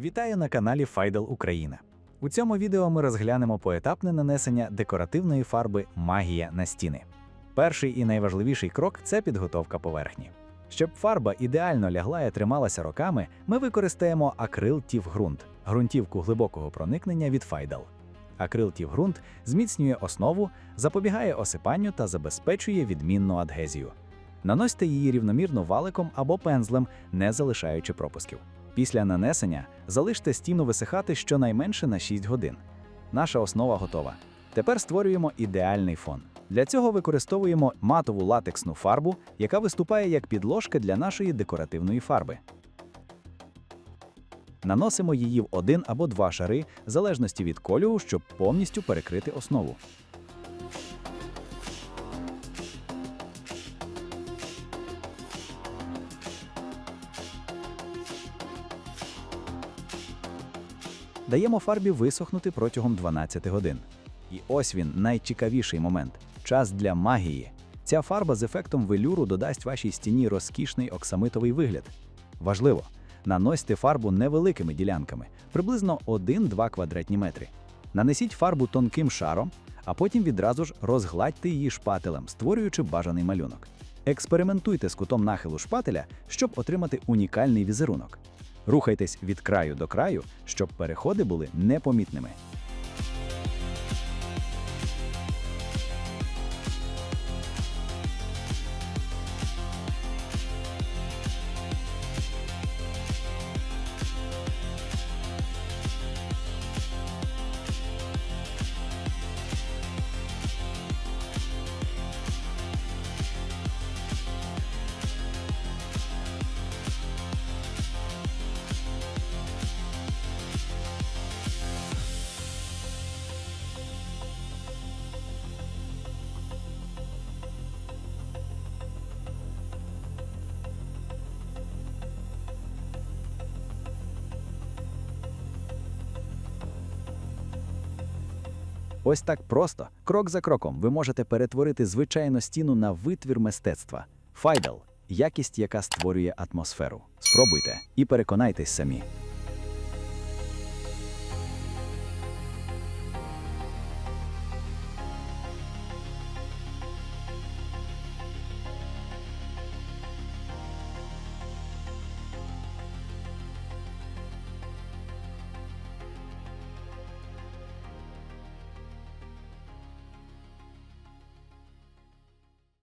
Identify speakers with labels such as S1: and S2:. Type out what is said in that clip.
S1: Вітаю на каналі Файдел Україна. У цьому відео ми розглянемо поетапне нанесення декоративної фарби Магія на стіни. Перший і найважливіший крок це підготовка поверхні. Щоб фарба ідеально лягла і трималася роками, ми використаємо акрил Тівґрунт – ґрунтівку глибокого проникнення від Файдел. Акрил Тівґрунт зміцнює основу, запобігає осипанню та забезпечує відмінну адгезію. Наносьте її рівномірно валиком або пензлем, не залишаючи пропусків. Після нанесення залиште стіну висихати щонайменше на 6 годин. Наша основа готова. Тепер створюємо ідеальний фон. Для цього використовуємо матову латексну фарбу, яка виступає як підложка для нашої декоративної фарби. Наносимо її в один або два шари, в залежності від кольору, щоб повністю перекрити основу. Даємо фарбі висохнути протягом 12 годин. І ось він найцікавіший момент час для магії. Ця фарба з ефектом велюру додасть вашій стіні розкішний оксамитовий вигляд. Важливо, наносьте фарбу невеликими ділянками, приблизно 1-2 квадратні метри. Нанесіть фарбу тонким шаром, а потім відразу ж розгладьте її шпателем, створюючи бажаний малюнок. Експериментуйте з кутом нахилу шпателя, щоб отримати унікальний візерунок. Рухайтесь від краю до краю, щоб переходи були непомітними. Ось так просто, крок за кроком, ви можете перетворити звичайну стіну на витвір мистецтва. Файдел якість, яка створює атмосферу. Спробуйте і переконайтесь самі.